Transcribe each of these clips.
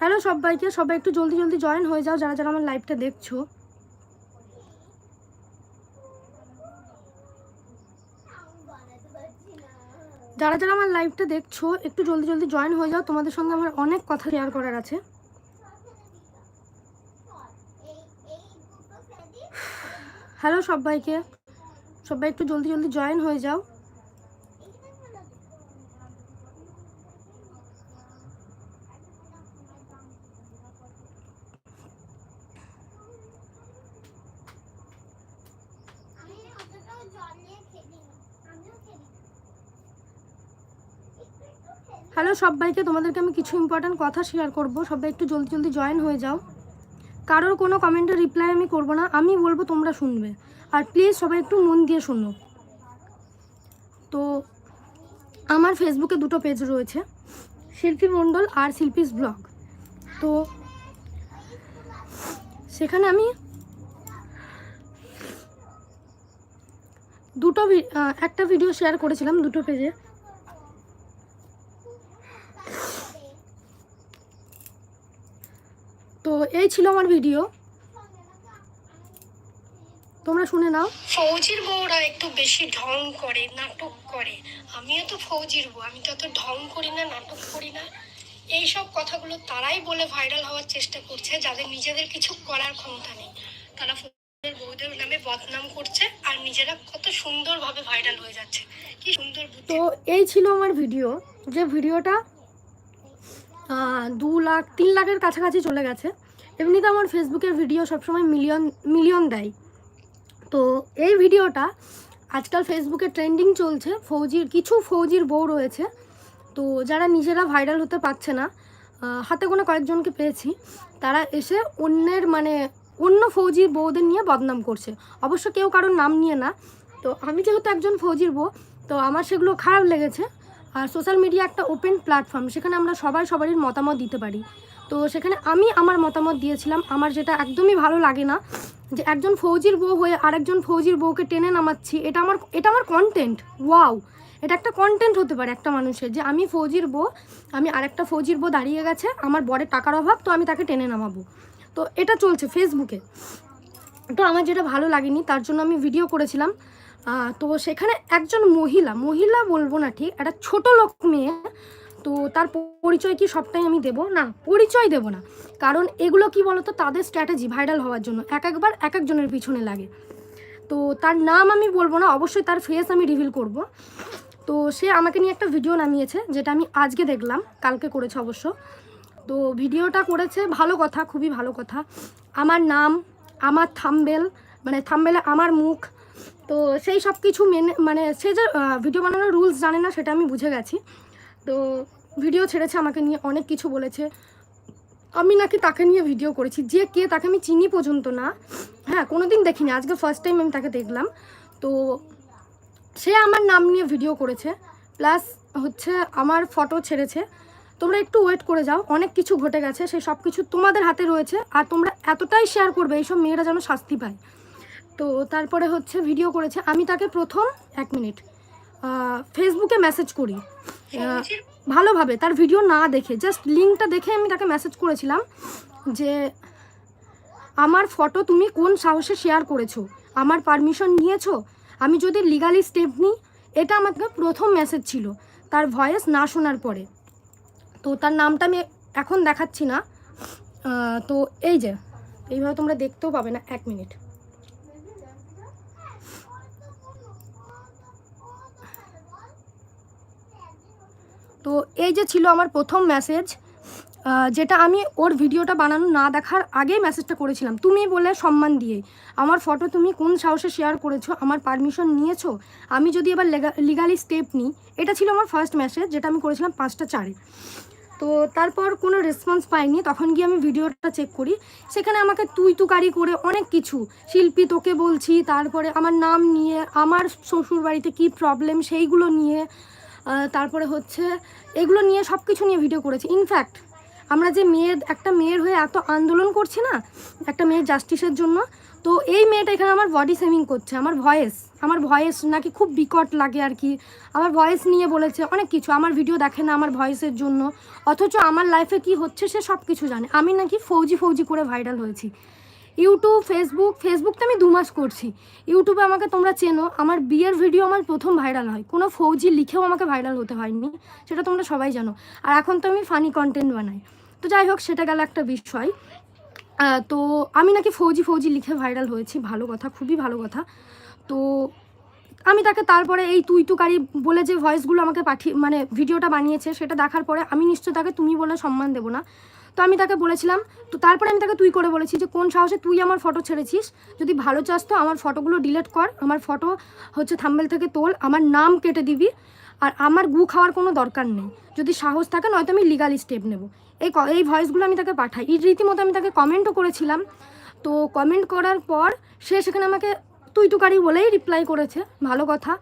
Hello সবাইকে, সবাই একটু জলদি জলদি জয়েন হয়ে যাও যারা যারা আমার লাইভটা দেখছ। যারা যারা আমার লাইভটা দেখছ, একটু জলদি জলদি জয়েন হয়ে যাও। তোমাদের সঙ্গে আমার অনেক কথা শেয়ার করার আছে। হ্যালো সবাইকে, সবাই একটু জলদি জলদি জয়েন হয়ে যাও আমি অতটাও জল নিয়ে খেলি না আমিও খেলি একটু একটু খেলি হ্যালো সবাইকে, তোমাদেরকে আমি কিছু ইম্পর্ট্যান্ট কথা শেয়ার করব। সবাই একটু জলদি জলদি জয়েন হয়ে যাও। কারোর কোনো কমেন্টের রিপ্লাই আমি করব না, আমি বলব তোমরা শুনবে। আর প্লিজ সবাই একটু মন দিয়ে শোনো। তো আমার ফেসবুকে দুটো পেজ রয়েছে, শিল্পী মণ্ডল আর শিল্পীস ব্লগ। তো সেখানে আমি দুটো একটা ভিডিও শেয়ার করেছিলাম দুটো পেজে এই ছিল আমার ভিডিও তোমরা শুনে নাও। ফৌজির বউরা একটু বেশি ঢং করে নাটক করে। আমিও তো ফৌজির বউ আমি তো অত ঢং করি না নাটক করি না। এইসব কথাগুলো তারাই বলে ভাইরাল হওয়ার চেষ্টা করছে যাদের নিজেদের কিছু করার ক্ষমতা নেই। তারা ফৌজির বউদের নামে বদনাম করছে আর নিজেরা কত সুন্দরভাবে ভাইরাল হয়ে যাচ্ছে। কি সুন্দর তো এই ছিল আমার ভিডিও যে ভিডিওটা দু লাখ তিন লাখের কাছাকাছি চলে গেছে। এমনিতে আমার ফেসবুকের ভিডিও সবসময় মিলিয়ন মিলিয়ন দেয়। তো এই ভিডিওটা আজকাল ফেসবুকে ট্রেন্ডিং চলছে, ফৌজির, কিছু ফৌজির বউ রয়েছে। তো যারা নিজেরা ভাইরাল হতে পারছে না হাতে কোনো কয়েকজনকে পেয়েছি, তারা এসে অন্যের মানে অন্য ফৌজি বউদের নিয়ে বদনাম করছে। অবশ্য কেউ কারোর নাম নিয়ে না। তো আমি যেহেতু একজন ফৌজির বউ, তো আমার সেগুলো খারাপ লেগেছে। আর সোশ্যাল মিডিয়া একটা ওপেন প্ল্যাটফর্ম সেখানে আমরা সবাই সবারই মতামত দিতে পারি। তো সেখানে আমি আমার মতামত দিয়েছিলাম। আমার যেটা একদমই ভালো লাগে না, যে একজন ফৌজির বউ হয়ে আরেকজন ফৌজির বউকে টেনে নামাচ্ছি, এটা আমার এটা আমার কন্টেন্ট ওয়াও এটা একটা কন্টেন্ট হতে পারে একটা মানুষের, যে আমি ফৌজির বউ, আমি আরেকটা ফৌজির বউ দাঁড়িয়ে গেছে, আমার বরের টাকার অভাব, তো আমি তাকে টেনে নামাবো। তো এটা চলছে ফেসবুকে তো আমার যেটা ভালো লাগেনি, তার জন্য আমি ভিডিও করেছিলাম। তো সেখানে একজন মহিলা মহিলা বলব না ঠিক, একটা ছোট লোক মেয়ে তো তার পরিচয় কি সবটাই আমি দেব? না, পরিচয় দেব না। কারণ এগুলো কি বলতো? তাদের স্ট্র্যাটেজি ভাইরাল হওয়ার জন্য। এক একবার এক একজনের পিছনে লাগে। তো তার নাম আমি বলব না, অবশ্যই তার ফেস আমি রিভিল করব। তো সে আমাকে নিয়ে একটা ভিডিও নামিয়েছে, যেটা আমি আজকে দেখলাম, কালকে করেছে অবশ্য। তো ভিডিওটা করেছে ভালো কথা, খুবই ভালো কথা। আমার নাম, আমার থাম্বেল মানে থাম্বেলে আমার মুখ। তো সেই সব কিছু মেনে মানে সে যে ভিডিও বানানোর রুলস জানে না, সেটা আমি বুঝে গেছি। তো ভিডিও ছেড়েছে, আমাকে নিয়ে অনেক কিছু বলেছে। আমি নাকি তাকে নিয়ে ভিডিও করেছি, যে কে তাকে আমি চিনি পর্যন্ত না। হ্যাঁ কোনো দিন দেখিনি, আজকে ফার্স্ট টাইম আমি তাকে দেখলাম। তো সে আমার নাম নিয়ে ভিডিও করেছে প্লাস হচ্ছে আমার ফটো ছেড়েছে। তোমরা একটু ওয়েট করে যাও, অনেক কিছু ঘটে গেছে সেই সব কিছু তোমাদের হাতে রয়েছে, আর তোমরা এতটাই শেয়ার করবে, এইসব মেয়েরা যেন শাস্তি পায়। তো তারপরে হচ্ছে ভিডিও করেছে, আমি তাকে প্রথম এক মিনিট ফেসবুকে মেসেজ করি। ভালোভাবে তার ভিডিও না দেখে জাস্ট লিঙ্কটা দেখে আমি তাকে মেসেজ করেছিলাম যে আমার ফটো তুমি কোন সাহসে শেয়ার করেছ? আমার পারমিশন নিয়েছো? আমি যদি লিগালি স্টেপ নিই এটা আমাকে প্রথম মেসেজ ছিল। তার ভয়েস না শোনার পরে। তো তার নামটা আমি এখন দেখাচ্ছি না। তো এই যে এইভাবে তোমরা দেখতেও পাবে না এক মিনিট তো এই যে ছিল আমার প্রথম মেসেজ যেটা আমি ওর ভিডিওটা বানানো না দেখার আগেই মেসেজটা করেছিলাম। তুমি বলে সম্মান দিয়ে। আমার ফটো তুমি কোন সাহসে শেয়ার করেছ, আমার পারমিশন নিয়েছো? আমি যদি এবার লিগালি স্টেপ নিই, এটা ছিল আমার ফার্স্ট মেসেজ যেটা আমি করেছিলাম পাঁচটা চারে। তো তারপর কোনো রেসপন্স পাইনি, তখন গিয়ে আমি ভিডিওটা চেক করি। সেখানে আমাকে তুই তুকারি করে অনেক কিছু। শিল্পী তোকে বলছি, তারপরে আমার নাম নিয়ে, আমার শ্বশুর বাড়িতে কী প্রবলেম সেইগুলো নিয়ে তারপরে হচ্ছে এগুলো নিয়ে সব কিছু নিয়ে ভিডিও করেছি। ইনফ্যাক্ট আমরা যে মেয়ের একটা মেয়ের হয়ে এত আন্দোলন করছি না, একটা মেয়ের জাস্টিসের জন্য, তো এই মেয়েটা এখানে আমার বডি সেভিং করছে, আমার ভয়েস আমার ভয়েস নাকি খুব বিকট লাগে আর কি। আমার ভয়েস নিয়ে বলেছে অনেক কিছু, আমার ভিডিও দেখে না আমার ভয়েসের জন্য, অথচ আমার লাইফে কি হচ্ছে সে সব কিছু জানে। আমি নাকি ফৌজি ফৌজি করে ভাইরাল হয়েছি। ইউটিউব ফেসবুক ফেসবুকতে আমি দু মাস করছি। ইউটিউবে আমাকে তোমরা চেনো, আমার বিয়ের ভিডিও আমার প্রথম ভাইরাল হয়। কোনো ফৌজি লিখেও আমাকে ভাইরাল হতে হয়নি সেটা তোমরা সবাই জানো। আর এখন তো আমি ফানি কন্টেন্ট বানাই। তো যাই হোক, সেটা গেল একটা বিষয়। তো আমি নাকি ফৌজি ফৌজি লিখে ভাইরাল হয়েছি, ভালো কথা, খুবই ভালো কথা। তো আমি তাকে তারপরে এই তুই তুকারি বলে যে ভয়েসগুলো আমাকে পাঠিয়ে মানে ভিডিওটা বানিয়েছে, সেটা দেখার পরে আমি নিশ্চয় তাকে তুমি বলে সম্মান দেবো না। তো আমি তাকে বলেছিলাম, তো তারপরে আমি তাকে তুই করে বলেছি যে কোন সাহসে তুই আমার ফটো ছেড়েছিস? যদি ভালো চাস তো আমার ফটোগুলো ডিলিট কর, আমার ফটো হচ্ছে থাম্বেল থেকে তোল, আমার নাম কেটে দিবি, আর আমার গু খাওয়ার কোনো দরকার নেই। যদি সাহস থাকে নয়তো আমি লিগাল স্টেপ নেব। এই এই ভয়েসগুলো আমি তাকে পাঠাই। এই রীতিমতো আমি তাকে কমেন্টও করেছিলাম। তো কমেন্ট করার পর সে সেখানে আমাকে তুই তুকারি বলেই রিপ্লাই করেছে, ভালো কথা।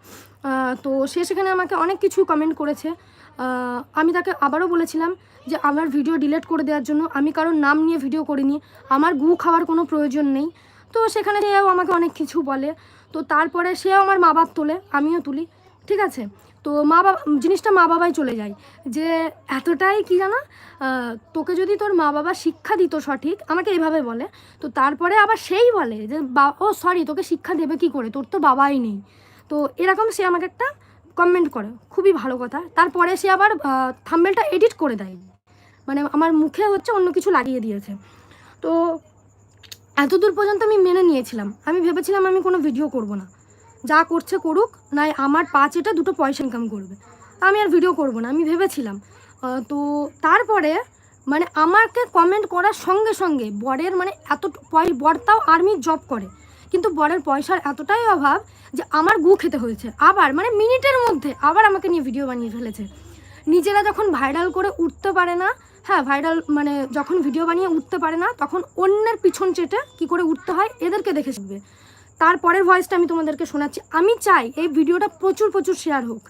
তো সে সেখানে আমাকে অনেক কিছু কমেন্ট করেছে। আমি তাকে আবারও বলেছিলাম যে আমার ভিডিও ডিলিট করে দেওয়ার জন্য আমি কারোর নাম নিয়ে ভিডিও করিনি, আমার গু খাওয়ার কোনো প্রয়োজন নেই। তো সেখানে সেও আমাকে অনেক কিছু বলে, তো তারপরে সেও আমার মা বাপ তোলে, আমিও তুলি, ঠিক আছে? তো মা বাবা জিনিসটা মা বাবাই চলে যায়, যে এতটাই কি জানো? তোকে যদি তোর মা বাবা শিক্ষা দিত সঠিক, আমাকে এইভাবে বলে, তো তারপরে আবার সেই বলে যে বা, ও সরি তোকে শিক্ষা দেবে কি করে? তোর তো বাবাই নেই। তো এরকম সে আমাকে একটা কমেন্ট করে। খুবই ভালো কথা। তারপরে সে আবার থাম্বেলটা এডিট করে দেয়। মানে আমার মুখে হচ্ছে অন্য কিছু লাগিয়ে দিয়েছে। তো এত দূর পর্যন্ত আমি মেনে নিয়েছিলাম। আমি ভেবেছিলাম আমি কোনো ভিডিও করব না। যা করছে করুক, নাই আমার পাঁচ এটা দুটো পয়সা ইনকাম করবে। আমি আর ভিডিও করব না, আমি ভেবেছিলাম। তো তারপরে মানে আমাকে কমেন্ট করার সঙ্গে সঙ্গে বরের মানে এত পয়- বর তাও আর্মি জব করে। কিন্তু বরের পয়সার এতটাই অভাব যে আমার গু খেতে হয়েছে। আবার মানে মিনিটের মধ্যে আবার আমাকে নিয়ে ভিডিও বানিয়ে ফেলেছে। নিজেরা যখন ভাইরাল করে উঠতে পারে না হ্যাঁ ভাইরাল মানে যখন ভিডিও বানিয়ে উঠতে পারে না, তখন অন্যের পিছন চেটে কি করে উঠতে হয় এদেরকে দেখে শিখবে। তারপরের ভয়েসটা আমি তোমাদেরকে শোনাচ্ছি। আমি চাই এই ভিডিওটা প্রচুর প্রচুর শেয়ার হোক।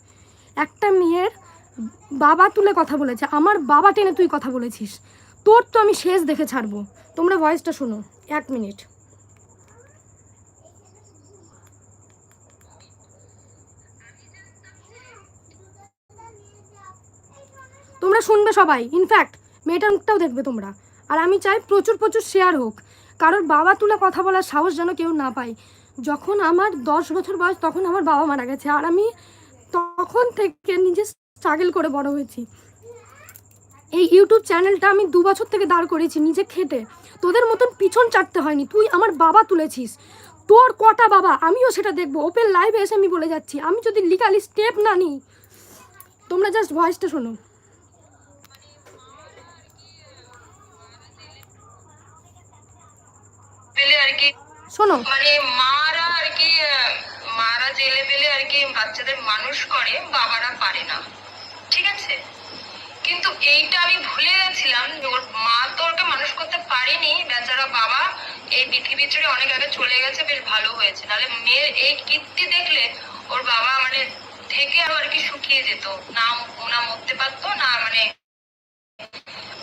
একটা মেয়ের বাবা তুলে কথা বলেছে, আমার বাবা টেনে তুই কথা বলেছিস। তোর তো আমি শেষ দেখে ছাড়বো। তোমরা ভয়েসটা শোনো, এক মিনিট তোমরা শুনবে সবাই। ইনফ্যাক্ট মেয়েটার মুখটাও দেখবে তোমরা। আর আমি চাই প্রচুর প্রচুর শেয়ার হোক। কারোর বাবা তুলে কথা বলার সাহস যেন কেউ না পায়। যখন আমার দশ বছর বয়স, তখন আমার বাবা মারা গেছে। আর আমি তখন থেকে নিজে স্ট্রাগল করে বড় হয়েছি। এই ইউটিউব চ্যানেলটা আমি দু বছর থেকে দাঁড় করেছি নিজে খেটে। তোদের মতন পিছন চাটতে হয়নি। তুই আমার বাবা তুলেছিস। তোর কটা বাবা, আমিও সেটা দেখব। ওপেন লাইভে এসে আমি বলে যাচ্ছি। আমি যদি লিগালি স্টেপ না নিই, তোমরা জাস্ট ভয়েসটা শোনো। পেলে আর কি। শোনো। মানে মারা আর কি মারা জেলে পেলে আর কি বাচ্চাদের মানুষ করে বাবারা পারে না। ঠিক আছে? কিন্তু এইটা আমি ভুলে গেছিলাম যে ওর মা তো ওকে মানুষ করতে পারেনি। বেচারা বাবা এই পৃথিবী ছেড়ে অনেক আগে চলে গেছে বেশ ভালো হয়েছে। নাহলে মেয়ের এই কীর্তি দেখলে ওর বাবা মানে থেকে আরও আর কি শুকিয়ে যেত। না না মরতে পারতো না মানে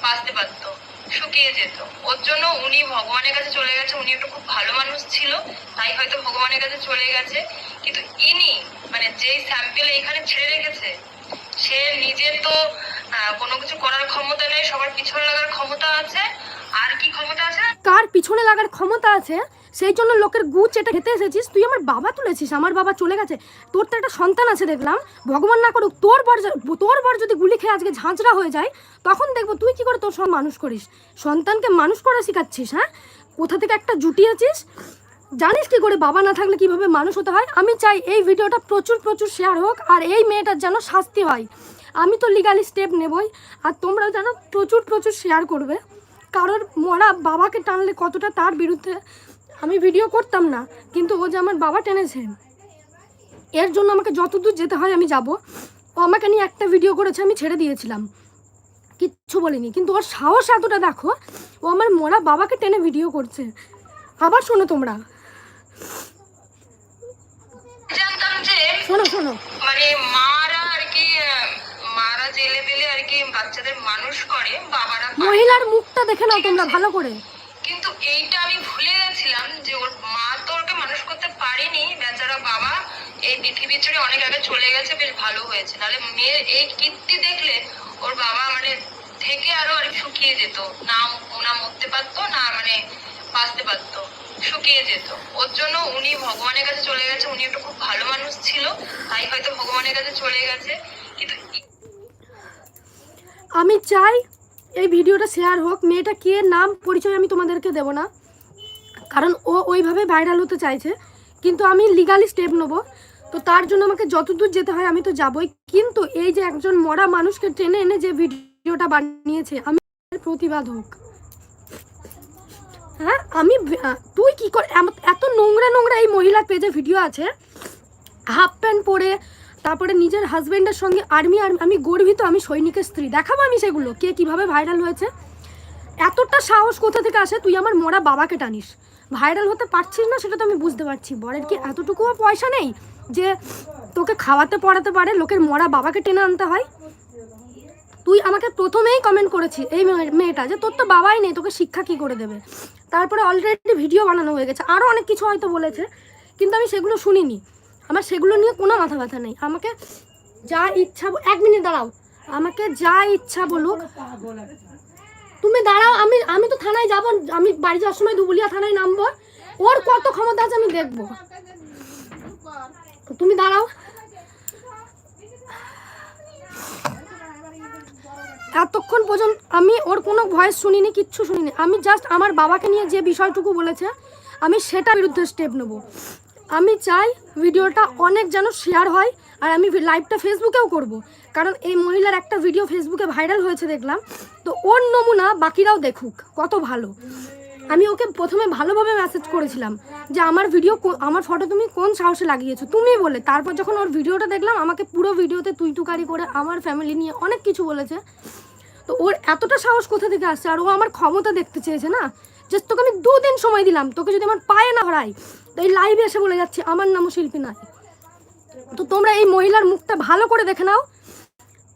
বাঁচতে পারতো। শুকিয়ে যেত। ওর জন্য উনি ভগবানের কাছে চলে গেছে, উনি একটা খুব ভালো মানুষ ছিল, তাই হয়তো ভগবানের কাছে চলে গেছে। কিন্তু ইনি মানে যেই স্যাম্পেল এখানে ছেড়ে রেখেছে, সে নিজের তো কোনো কিছু করার ক্ষমতা নেই, সবার পিছনে লাগার ক্ষমতা আছে। আর কি ক্ষমতা আছে? কার পিছনে লাগার ক্ষমতা আছে? সেই জন্য লোকের গু চেটে খেতে এসেছিস। তুই আমার বাবা তুলেছিস, আমার বাবা চলে গেছে। তোর তো একটা সন্তান আছে দেখলাম। ভগবান না করুক, তোর বর তোর বর যদি গুলি খেয়ে আজকে ঝাঁঝরা হয়ে যায়, তখন দেখব তুই কি করে তোর সব মানুষ করিস? সন্তানকে মানুষ করা শেখাচ্ছিস হ্যাঁ? কোথা থেকে একটা জুটিয়েছিস জানিস কি করে বাবা না থাকলে কীভাবে মানুষ হতে হয়? আমি চাই এই ভিডিওটা প্রচুর প্রচুর শেয়ার হোক, আর এই মেয়েটার যেন শাস্তি হয়। আমি তো লিগালি স্টেপ নেবই, আর তোমরাও যেন প্রচুর প্রচুর শেয়ার করবে। কারোর মরা বাবাকে টানলে কতটা তার বিরুদ্ধে আমি ভিডিও করতাম না কিন্তু ও যে আমার বাবা টেনেছে এর জন্য আমাকে যতদূর যেতে হয় আমি যাব। ও আমাকে নিয়ে একটা ভিডিও করেছে আমি ছেড়ে দিয়েছিলাম। কিচ্ছু বলিনি কিন্তু ওর সাহস এতটা দেখো ও আমার মরা বাবাকে টেনে ভিডিও করছে। আবার শোনো তোমরা। শোনো শোনো। মানে মারা আর কি মারা জেলে পেলে আর কি বাচ্চাদের মানুষ করে বাবারা মহিলার মুখটা দেখে নাও তোমরা ভালো করে। কিন্তু এইটা আমি ভুলে পারেনি, বেচারা বাবা। এই পৃথিবী ছেড়ে অনেক আগে চলে গেছে, বেশ ভালো হয়েছে। নাহলে মেয়ের এই কীর্তি দেখলে ওর বাবা মানে থেকে আরও আর শুকিয়ে যেত। না না মরতে পারতো, না মানে বাঁচতে পারতো, শুকিয়ে যেত। ওর জন্য উনি ভগবানের কাছে চলে গেছে, উনি একটা খুব ভালো মানুষ ছিল। তাই হয়তো ভগবানের কাছে চলে গেছে। কিন্তু আমি চাই এই ভিডিওটা শেয়ার হোক, মেয়েটা কে নাম পরিচয় আমি তোমাদেরকে দেবো না। কারণ ও ওইভাবে ভাইরাল হতে চাইছে। কিন্তু আমি লিগালি স্টেপ নেব। তো তার জন্য আমাকে যতদূর যেতে হয় আমি তো যাবই। কিন্তু এই যে একজন মরা মানুষকে টেনে এনে যে ভিডিওটা বানিয়েছে, আমি প্রতিবাদ হোক। হ্যাঁ আমি তুই কি করে এত নোংরা নোংরা এই মহিলার পেজে ভিডিও আছে। হাফ প্যান্ট পরে, তারপরে নিজের হাজবেন্ডের সঙ্গে আর্মি আর আমি গর্বিত, আমি সৈনিকের স্ত্রী। দেখাবো আমি সেগুলো, কে কীভাবে ভাইরাল হয়েছে। এতটা সাহস কোথা থেকে আসে? তুই আমার মরা বাবাকে টানিস। ভাইরাল হতে পারছিস না সেটা তো আমি বুঝতে পারছি। বরের কি এতটুকুও পয়সা নেই যে তোকে খাওয়াতে পড়াতে পারে, লোকের মরা বাবাকে টেনে আনতে হয়? তুই আমাকে প্রথমেই কমেন্ট করেছি এই মেয়ে- মেয়েটা যে তোর তো বাবাই নেই, তোকে শিক্ষা কি করে দেবে? তারপরে অলরেডি ভিডিও বানানো হয়ে গেছে। আরও অনেক কিছু হয়তো বলেছে, কিন্তু আমি সেগুলো শুনিনি। আমার সেগুলো নিয়ে কোনো মাথা ব্যথা নেই। আমাকে যা ইচ্ছা এক মিনিট দাঁড়াও। আমাকে যা ইচ্ছা বলুক তুমি দাঁড়াও, আমি আমি তো থানায় যাব, আমি বাড়ি যাওয়ার সময় দুবুলিয়া থানায় নামবো। ওর কত ক্ষমতা আছে আমি দেখব। তুমি দাঁড়াও। এতক্ষণ পর্যন্ত আমি ওর কোনো ভয়েস শুনিনি, কিচ্ছু শুনিনি। আমি জাস্ট আমার বাবাকে নিয়ে যে বিষয়টুকু বলেছে, আমি সেটার বিরুদ্ধে স্টেপ নেব। আমি চাই ভিডিওটা অনেক যেন শেয়ার হয়, আর আমি লাইভটা ফেসবুকেও করব। কারণ এই মহিলার একটা ভিডিও ফেসবুকে ভাইরাল হয়েছে দেখলাম। তো ওর নমুনা বাকিরাও দেখুক, কত ভালো। আমি ওকে প্রথমে ভালোভাবে মেসেজ করেছিলাম যে, আমার ভিডিও আমার ফটো তুমি কোন সাহসে লাগিয়েছো? তুমি বলে, তারপর যখন ওর ভিডিওটা দেখলাম, আমাকে পুরো ভিডিওতে তুই তুকারি করে আমার ফ্যামিলি নিয়ে অনেক কিছু বলেছে। তো ওর এতটা সাহস কোথা থেকে আসছে? আর ও আমার ক্ষমতা দেখতে চেয়েছে না? যে তোকে আমি দুদিন সময় দিলাম, তোকে যদি আমার পায়ে না হরাই তো এই লাইভে এসে বলে যাচ্ছি, আমার নামও শিল্পী নয়। তো তোমরা এই মহিলার মুখটা ভালো করে দেখে নাও।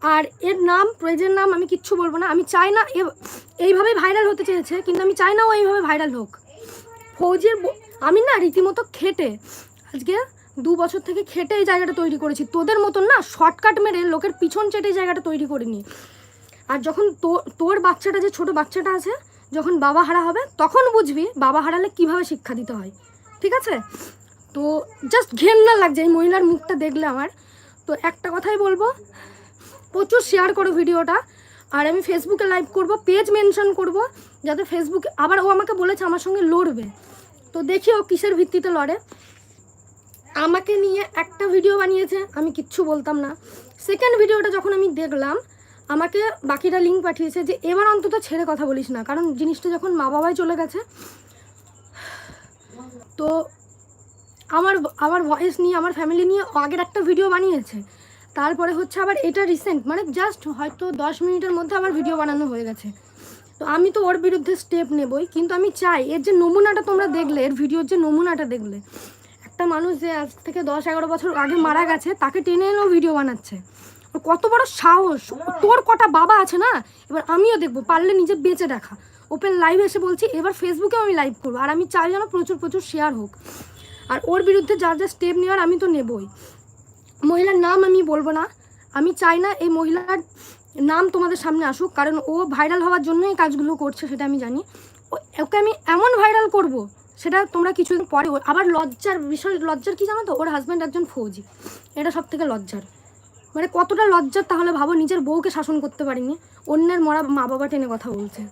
আর এর নাম প্রেজের নাম আমি কিচ্ছু বলব না। আমি চাই না এইভাবে ভাইরাল হতে চেয়েছে, কিন্তু আমি চাই না ও এইভাবে ভাইরাল হোক। ফৌজির আমি না রীতিমতো খেটে, আজকে দু বছর থেকে খেটে এই জায়গাটা তৈরি করেছি। তোদের মতন না শর্টকাট মেরে লোকের পিছন চেটে জায়গাটা তৈরি করিনি। আর যখন তোর বাচ্চাটা যে ছোট বাচ্চাটা আছে, যখন বাবা হারা হবে, তখন বুঝবি বাবা হারালে কীভাবে শিক্ষা দিতে হয়। ঠিক আছে? তো জাস্ট ঘেন্না লাগছে, এই মহিলার মুখটা দেখলে আমার। তো একটা কথাই বলব প্রচুর শেয়ার করো ভিডিওটা। আর আমি ফেসবুকে লাইভ করব পেজ মেনশন করব, যাতে ফেসবুকে আবার ও আমাকে বলেছে আমার সঙ্গে লড়বে। তো দেখি ও কিসের ভিত্তিতে লড়ে। আমাকে নিয়ে একটা ভিডিও বানিয়েছে, আমি কিচ্ছু বলতাম না। সেকেন্ড ভিডিওটা যখন আমি দেখলাম, আমাকে বাকিটা লিঙ্ক পাঠিয়েছে যে, এবার অন্তত ছেড়ে কথা বলিস না, কারণ জিনিসটা যখন মা বাবাই চলে গেছে, তো আমার আমার ভয়েস নিয়ে, আমার ফ্যামিলি নিয়ে আগের একটা ভিডিও বানিয়েছে। তারপরে হচ্ছে আবার এটা রিসেন্ট মানে জাস্ট হয়তো দশ মিনিটের মধ্যে আবার ভিডিও বানানো হয়ে গেছে। তো আমি তো ওর বিরুদ্ধে স্টেপ নেবই, কিন্তু আমি চাই এর যে নমুনাটা তোমরা দেখলে, এর ভিডিওর যে নমুনাটা দেখলে, একটা মানুষ যে আজ থেকে দশ এগারো বছর আগে মারা গেছে, তাকে টেনে এনেও ভিডিও বানাচ্ছে। কত বড় সাহস, তোর কটা বাবা আছে না? এবার আমিও দেখব, পারলে নিজে বেঁচে দেখা। ওপেন লাইভ এসে বলছি, এবার ফেসবুকেও আমি লাইভ করব, আর আমি চাই যেন প্রচুর প্রচুর শেয়ার হোক। আর ওর বিরুদ্ধে যা যা স্টেপ নেওয়ার, আমি তো নেবই। মহিলার নাম আমি বলব না। আমি চাই না এই মহিলার নাম তোমাদের সামনে আসুক, কারণ ও ভাইরাল হওয়ার জন্যই কাজগুলো করছে সেটা আমি জানি। ওকে আমি এমন ভাইরাল করব, সেটা তোমরা কিছুদিন পরে আবার লজ্জার বিষয়, লজ্জার কি জানো তো? ওর হাজব্যান্ড একজন ফৌজি। এটা সব থেকে লজ্জার। মানে কতটা লজ্জার তাহলে ভাবো, নিজের বউকে শাসন করতে পারিনি, অন্যের মরা মা বাবা টেনে কথা বলছে।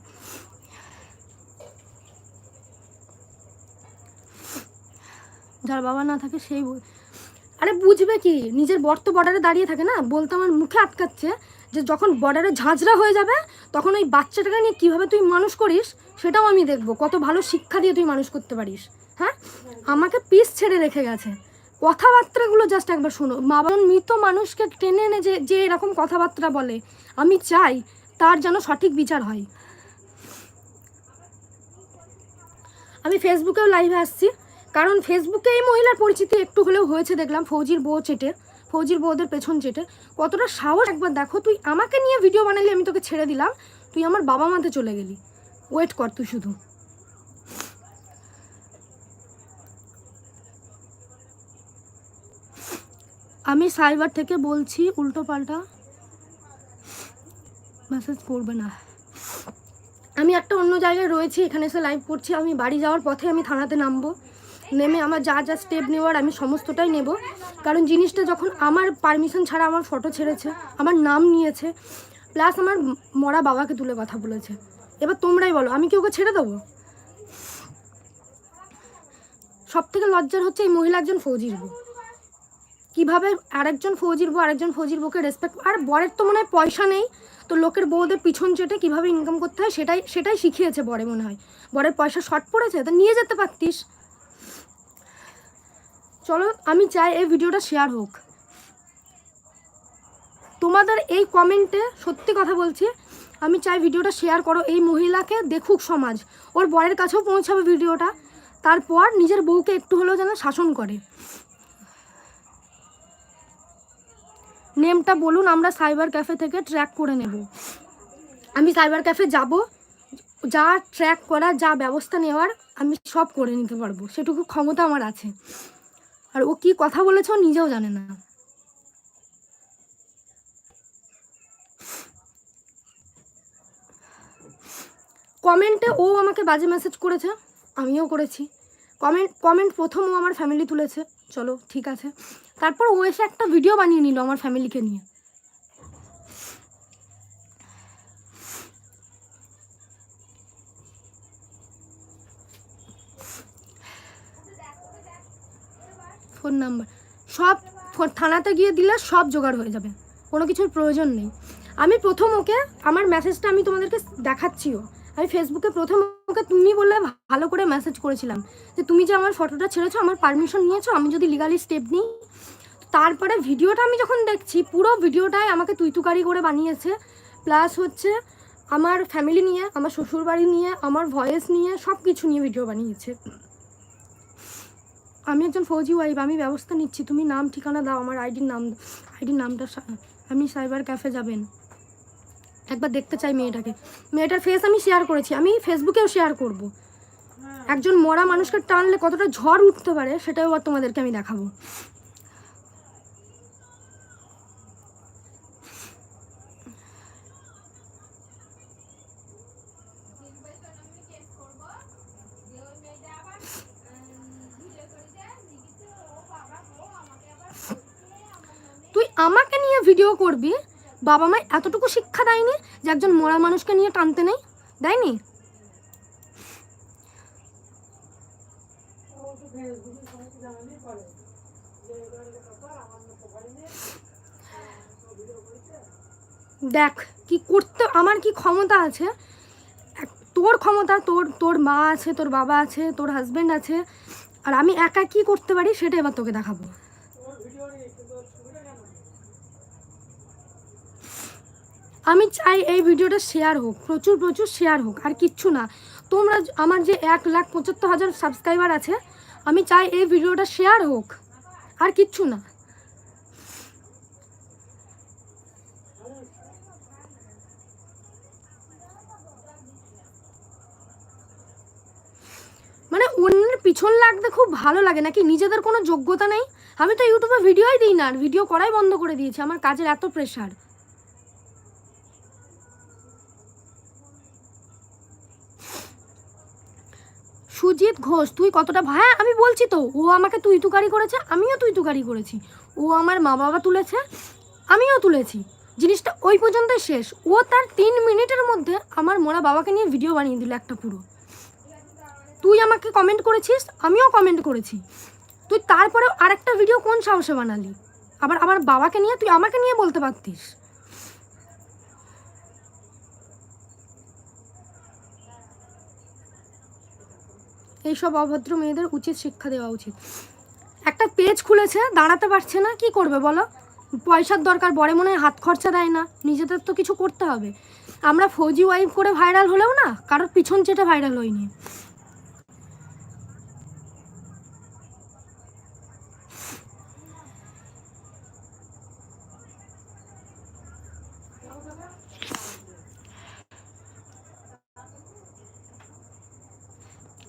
যার বাবা না থাকে সেই আরে বুঝবে কি? নিজের বর তো বর্ডারে দাঁড়িয়ে থাকে না? বলতে আমার মুখে আটকাচ্ছে যে যখন বর্ডারে ঝাঁঝরা হয়ে যাবে, তখন ওই বাচ্চাটাকে নিয়ে কীভাবে তুই মানুষ করিস, সেটাও আমি দেখব। কত ভালো শিক্ষা দিয়ে তুই মানুষ করতে পারিস। হ্যাঁ? আমাকে পিস ছেড়ে রেখে গেছে। কথাবার্তাগুলো জাস্ট একবার শোনো। মা বাবা মৃত মানুষকে টেনে এনে যে যে এরকম কথাবার্তা বলে, আমি চাই তার যেন সঠিক বিচার হয়। আমি ফেসবুকেও লাইভে আসছি। কারণ ফেসবুকে এই মহিলার পরিচিতি একটু হলেও হয়েছে, দেখলাম ফৌজির বউ চেটে, ফৌজির বউদের পেছন চেটে। কতটা সাহস, একবার দেখো, তুই আমাকে নিয়ে ভিডিও বানালি, আমি তোকে ছেড়ে দিলাম, তুই আমার বাবা মাতে চলে গেলি। ওয়েট কর তুই শুধু। আমি সাইবার থেকে বলছি, উল্টো পাল্টা মেসেজ করবে না। আমি একটা অন্য জায়গায় রয়েছি, এখানে এসে লাইভ করছি, আমি বাড়ি যাওয়ার পথে আমি থানাতে নামবো। নেমে আমার যা যা স্টেপ নেওয়ার আমি সমস্তটাই নেব। কারণ জিনিসটা যখন আমার পারমিশন ছাড়া আমার ফটো ছেড়েছে, আমার নাম নিয়েছে প্লাস আমার মরা বাবাকে তুলে কথা বলেছে। এবার তোমরাই বলো, আমি কি ওকে ছেড়ে দেবো? সব থেকে লজ্জার হচ্ছে এই মহিলা একজন ফৌজির বউ। কীভাবে আরেকজন ফৌজির বউ, আরেকজন ফৌজির বউকে রেসপেক্ট আর বরের তো মনে হয় পয়সা নেই, তো লোকের বউদের পিছন চেটে কীভাবে ইনকাম করতে হয় সেটাই সেটাই শিখিয়েছে বরে মনে হয়। বরের পয়সা শর্ট পড়েছে, তো নিয়ে যেতে পারতিস। চলো, আমি চাই এই ভিডিওটা শেয়ার হোক। তোমাদের এই কমেন্টে সত্যি কথা বলছি, আমি চাই ভিডিওটা শেয়ার করো, এই মহিলাকে দেখুক সমাজ। ওর বরের কাছেও পৌঁছাবে ভিডিওটা, তারপর নিজের বউকে একটু হলেও যেন শাসন করে। নেমটা বলুন, আমরা সাইবার ক্যাফে থেকে ট্র্যাক করে নেব। আমি সাইবার ক্যাফে যাব, যা ট্র্যাক করা যা ব্যবস্থা নেওয়ার, আমি সব করে নিতে পারব। সেটুকু ক্ষমতা আমার আছে। আর ও কি কথা বলেছে ও নিজেও জানে না। কমেন্টে ও আমাকে বাজে মেসেজ করেছে, আমিও করেছি। কমেন্ট কমেন্ট প্রথম ও আমার ফ্যামিলি তুলেছে। চলো, ঠিক আছে। তারপর ও এসে একটা ভিডিও বানিয়ে নিল আমার ফ্যামিলিকে নিয়ে। ফোন নাম্বার সব থানাতে গিয়ে দিলে সব জোগাড় হয়ে যাবে, কোনো কিছুর প্রয়োজন নেই। আমি প্রথম ওকে, আমার মেসেজটা আমি তোমাদেরকে দেখাচ্ছিও। আমি ফেসবুকে প্রথম ওকে তুমি বললে ভালো করে মেসেজ করেছিলাম, যে তুমি যে আমার ফটোটা ছেড়েছো, আমার পারমিশন নিয়েছো, আমি যদি লিগালি স্টেপ নিই। তারপরে ভিডিওটা আমি যখন দেখছি, পুরো ভিডিওটাই আমাকে তুইতুকারি করে বানিয়েছে প্লাস হচ্ছে আমার ফ্যামিলি নিয়ে, আমার শ্বশুরবাড়ি নিয়ে, আমার ভয়েস নিয়ে সব কিছু নিয়ে ভিডিও বানিয়েছে। আমি একজন ফৌজি ওয়াইফ আমি ব্যবস্থা নিচ্ছি। তুমি নাম ঠিকানা দাও আমার আইডির নাম আইডির নামটা আপনি আমি সাইবার ক্যাফে যাবেন। একবার দেখতে চাই মেয়েটাকে। মেয়েটার ফেস আমি শেয়ার করেছি আমি ফেসবুকেও শেয়ার করব। একজন মরা মানুষকে টানলে কতটা ঝড় উঠতে পারে সেটাও আবার তোমাদেরকে আমি দেখাবো তুই আমাকে নিয়ে ভিডিও করবি? বাবা মা এতটুকু শিক্ষা দেয়নি যে একজন মরা মানুষকে নিয়ে টানতে নেই? দেয়নি? দেখ, কি করতে, আমার কি ক্ষমতা আছে? তোর ক্ষমতা, তোর তোর মা আছে, তোর বাবা আছে, তোর হাজবেন্ড আছে, আর আমি একা কি করতে পারি সেটা এবার তোকে দেখাবো। আমি চাই এই ভিডিওটা শেয়ার হোক, প্রচুর প্রচুর শেয়ার হোক, আর কিচ্ছু না। তোমরা আমার যে এক লাখ পঁচাত্তর হাজার সাবস্ক্রাইবার আছে, আমি চাই এই ভিডিওটা শেয়ার হোক, আর কিচ্ছু না। মানে অন্যের পিছন লাগতে খুব ভালো লাগে, নাকি নিজেদের কোনো যোগ্যতা নেই? আমি তো ইউটিউবে ভিডিওই দিই না, আর ভিডিও করাই বন্ধ করে দিয়েছি, আমার কাজের এত প্রেশার সুজিত ঘোষ, তুই কতটা হ্যাঁ আমি বলছি তো, ও আমাকে তুই তুকারি করেছে, আমিও তুই তুকারি করেছি। ও আমার মা বাবা তুলেছে, আমিও তুলেছি। জিনিসটা ওই পর্যন্ত শেষ। ও তার তিন মিনিটের মধ্যে আমার মোরা বাবাকে নিয়ে ভিডিও বানিয়ে দিল একটা পুরো। তুই আমাকে কমেন্ট করেছিস, আমিও কমেন্ট করেছি। তুই তারপরে আরেকটা ভিডিও কোন সাহসে বানালি? আবার আমার বাবাকে নিয়ে তুই আমাকে নিয়ে বলতে পারতিস? এইসব অভদ্র মেয়েদের উচিত শিক্ষা দেওয়া উচিত। একটা পেজ খুলেছে, দাঁড়াতে পারছে না, কি করবে বলো? পয়সার দরকার, বড়ে মনে হাত খরচা দেয় না, নিজেদের তো কিছু করতে হবে। আমরা ফৌজি ওয়াইফ করে ভাইরাল হলেও না, কারোর পিছন চেটে ভাইরাল হইনি।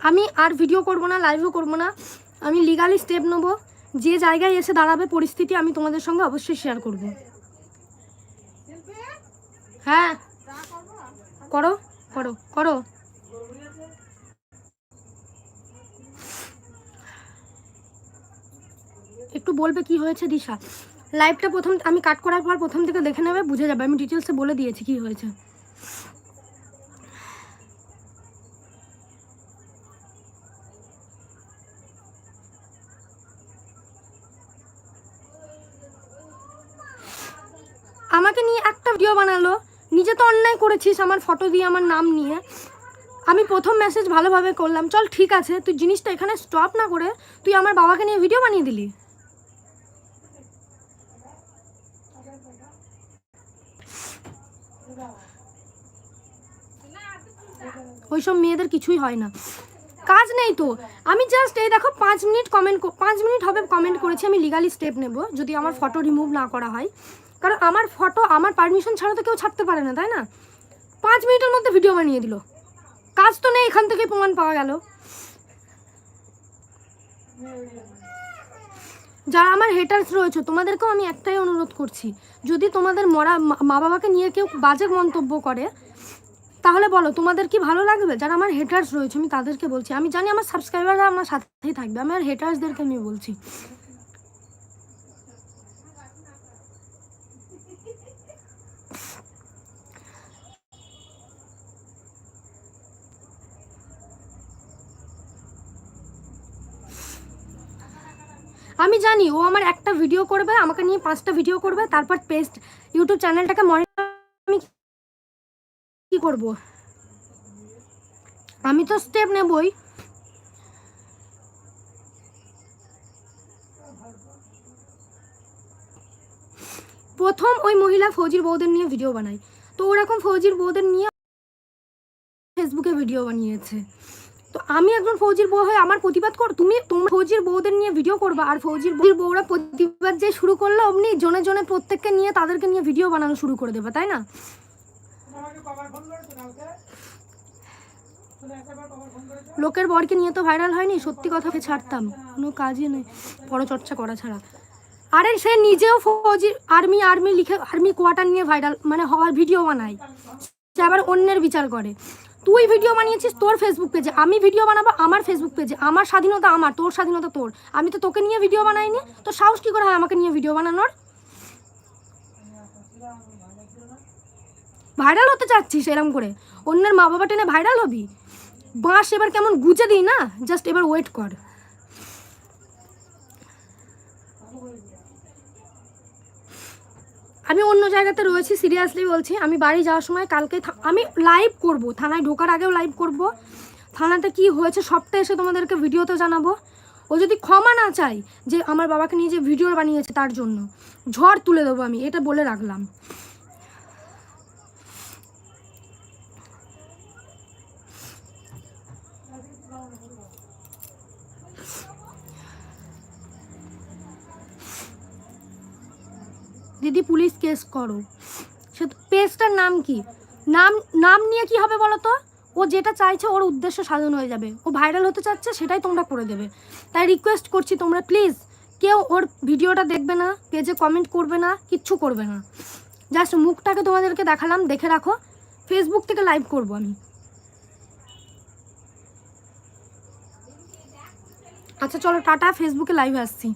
আমি আর ভিডিও করব না লাইভও করব না। আমি লিগালি স্টেপ নেব। যে জায়গায় এসে দাঁড়াবে, পরিস্থিতি আমি তোমাদের সঙ্গে অবশ্যই শেয়ার করব। হ্যাঁ। করো করো করো। একটু বলবে কি হয়েছে, দিশা? লাইভটা প্রথম, আমি কাট করার পর প্রথম থেকে দেখে নেবে, বুঝে যাবে। আমি ডিটেলসে বলে দিয়েছি কি হয়েছে। আমাকে নিয়ে একটা ভিডিও বানালো। নিজে তো অন্যায় করেছিস আমার ফটো দিয়ে, আমার নাম নিয়ে। আমি প্রথম মেসেজ ভালোভাবে করলাম, চল ঠিক আছে, তুই জিনিসটা এখানে স্টপ না করে, তুই আমার বাবাকে নিয়ে ভিডিও বানিয়ে দিলি। ওইসব মেয়েদের কিছুই হয় না। কাজ নেই তো। আমি জাস্ট এই দেখো পাঁচ মিনিট কমেন্ট পাঁচ মিনিট হবে কমেন্ট করেছি, আমি লিগালি স্টেপ নেব, যদি আমার ফটো রিমুভ না করা হয়। কারণ আমার ফটো আমার পারমিশন ছাড়া তো কেউ ছাড়তে পারে না, তাই না? পাঁচ মিনিটের মধ্যে ভিডিও বানিয়ে দিল। কাজ তো নেই, এখান থেকে প্রমাণ পাওয়া গেল। যারা আমার হেটার্স রয়েছে, তোমাদেরকেও আমি একটাই অনুরোধ করছি, যদি তোমাদের মরা মা- বাবাকে নিয়ে কেউ বাজে মন্তব্য করে, তাহলে বলো, তোমাদের কি ভালো লাগবে? যারা আমার হেটার্স রয়েছে, আমি তাদেরকে বলছি। আমি জানি আমার সাবস্ক্রাইবাররা আমার সাথেই থাকবে, আমি আর হেটার্সদেরকে আমি বলছি। আমি জানি ও আমার একটা ভিডিও করবে, আমাকে নিয়ে পাঁচটা ভিডিও করবে, তারপর পেস্ট ইউটিউব চ্যানেলটাকে মনে আমি কি করব? আমি তো স্টেপ নেবই। প্রথম ওই মহিলা ফৌজির বউদের নিয়ে ভিডিও বানায়। তো ওরকম ফৌজির বউদের নিয়ে ফেসবুকে ভিডিও বানিয়েছে। তো আমি একজন ফৌজির বউ হয়ে আমার প্রতিবাদ কর তুমি তোমরা ফৌজির বউদের নিয়ে ভিডিও করবা। আর ফৌজির বউর বউরা প্রতিবাদ যে শুরু করল অমনি জনে জনে প্রত্যেককে নিয়ে তাদেরকে নিয়ে ভিডিও বানানো শুরু করে দেবে তাই না? লোকের বরকে নিয়ে তো ভাইরাল হয়নি সত্যি কথা ছাড়তাম। কোনো কাজই নেই পরচর্চা করা ছাড়া। আরে সে নিজেও ফৌজি আর্মি আর্মি লিখে আর্মি কোয়ার্টার নিয়ে ভাইরাল মানে হওয়ার ভিডিও বানায়। সে আবার অন্যের বিচার করে। তুই ভিডিও বানিয়েছিস তোর ফেসবুক পেজে আমি ভিডিও বানাবো আমার ফেসবুক পেজে আমার স্বাধীনতা আমার, তোর স্বাধীনতা তোর। আমি তো তোকে নিয়ে ভিডিও বানাইনি। তো সাহস কী করে হয় আমাকে নিয়ে ভিডিও বানানোর? ভাইরাল হতে চাচ্ছিস এরম করে। অন্যের মা বাবা টেনে ভাইরাল হবি। বাঁশ এবার কেমন গুজে দিই না? জাস্ট এবার ওয়েট কর। আমি অন্য জায়গাতে রয়েছি সিরিয়াসলি বলছি, আমি বাড়ি যাওয়ার সময় কালকে আমি লাইভ করব। থানায় ঢোকার আগেও লাইভ করব। থানাতে কি হয়েছে সবটা এসে তোমাদেরকে ভিডিওতে জানাব। ও যদি ক্ষমা না চাই যে আমার বাবাকে নিয়ে যে ভিডিও বানিয়েছে তার জন্য, ঝড় তুলে দেবো আমি, এটা বলে রাখলাম। দিদি পুলিশ কেস করো। সে পেজটার নাম কি? নাম নাম নিয়ে কি হবে বলো তো? ও যেটা চাইছে ওর উদ্দেশ্য সাধন হয়ে যাবে। ও ভাইরাল হতে চাচ্ছে সেটাই তোমরা করে দেবে। তাই রিকোয়েস্ট করছি তোমরা প্লিজ কেউ ওর ভিডিওটা দেখবে না পেজে কমেন্ট করবে না, কিচ্ছু করবে না। জাস্ট মুখটাকে তোমাদেরকে দেখালাম, দেখে রাখো। ফেসবুক থেকে লাইভ করব আমি। আচ্ছা চলো টাটা ফেসবুকে লাইভ আসছি।